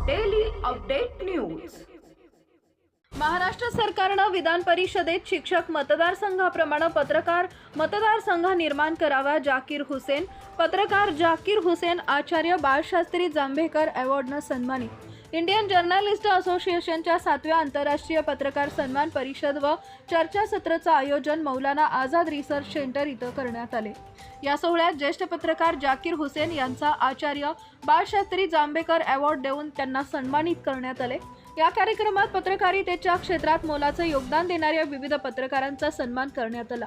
Update news Maharashtra सरकारनं विधान परिषदेत शिक्षक मतदारसंघाप्रमाणे पत्रकार मतदारसंघ निर्माण करावा जाकीर हुसेन. पत्रकार जाकीर हुसेन आचार्य बाळशास्त्री जांभेकर अवॉर्डनं सन्मानित इंडियन जर्नलिस्ट असोसिएशनच्या सातव्या आंतरराष्ट्रीय पत्रकार सन्मान परिषद व चर्चासत्राचं आयोजन मौलाना आझाद रिसर्च सेंटर इथं करण्यात आले. या सोहळ्यात ज्येष्ठ पत्रकार जाकीर हुसेन यांचा आचार्य बाळशास्त्री जांभेकर अवॉर्ड देऊन त्यांना सन्मानित करण्यात आले. या कार्यक्रमात पत्रकारितेच्या क्षेत्रात मोलाचं योगदान देणाऱ्या विविध पत्रकारांचा सन्मान करण्यात आला.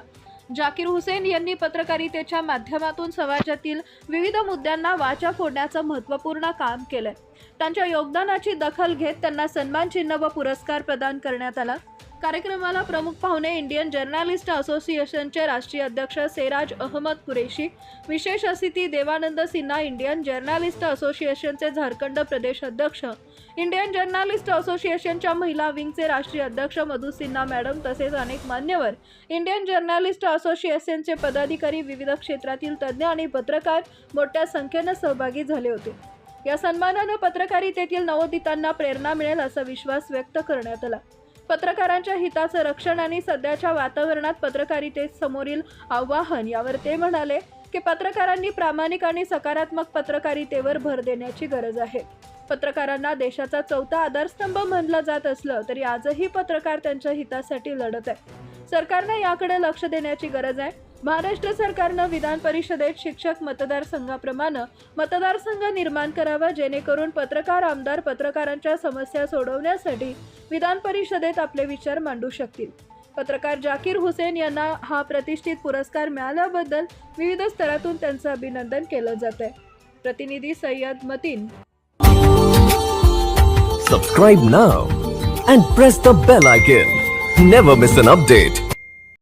जाकीर हुसेन यांनी पत्रकारितेच्या माध्यमातून समाजातील विविध मुद्द्यांना वाचा फोडण्याचं महत्त्वपूर्ण काम केलंय. त्यांच्या योगदानाची दखल घेत त्यांना सन्मान चिन्ह व पुरस्कार प्रदान करण्यात आला. कार्यक्रमाला प्रमुख पाहुणे इंडियन जर्नालिस्ट असोसिएशनचे राष्ट्रीय अध्यक्ष सेराज अहमद कुरेशी विशेष अतिथी देवानंद सिन्हा इंडियन जर्नालिस्ट असोसिएशनचे झारखंड प्रदेश अध्यक्ष इंडियन जर्नालिस्ट असोसिएशनच्या महिला विंगचे राष्ट्रीय अध्यक्ष मधु सिन्हा मॅडम तसेच अनेक मान्यवर इंडियन जर्नालिस्ट असोसिएशनचे पदाधिकारी विविध क्षेत्रातील तज्ज्ञ आणि पत्रकार मोठ्या संख्येनं सहभागी झाले होते. या सन्मानानं पत्रकारितेतील नवोदितांना प्रेरणा मिळेल असा विश्वास व्यक्त करण्यात आला. पत्रकारांच्या हिताचं रक्षण आणि सध्याच्या वातावरणात पत्रकारितेत समोरील आव्हान यावर ते म्हणाले की पत्रकारांनी प्रामाणिक आणि सकारात्मक पत्रकारितेवर भर देण्याची गरज आहे. पत्रकारांना देशाचा चौथा आधारस्तंभ म्हणलं जात असलं तरी आजही पत्रकार त्यांच्या हितासाठी लढत आहे सरकारनं याकडे लक्ष देण्याची गरज आहे. महाराष्ट्र सरकारनं विधान परिषदेत शिक्षक मतदारसंघाप्रमाणे मतदारसंघ निर्माण करावा जेणेकरून पत्रकार आमदार पत्रकारांच्या समस्या सोडवण्यासाठी विधान परिषदेत आपले विचार मांडू शकतील. पत्रकार जाकीर हुसेन यांना हा प्रतिष्ठित पुरस्कार मिळाल्याबद्दल विविध स्तरातून त्यांचं अभिनंदन केलं जात आहे प्रतिनिधी Sayyad Mateen. Subscribe now and press the bell icon never miss an update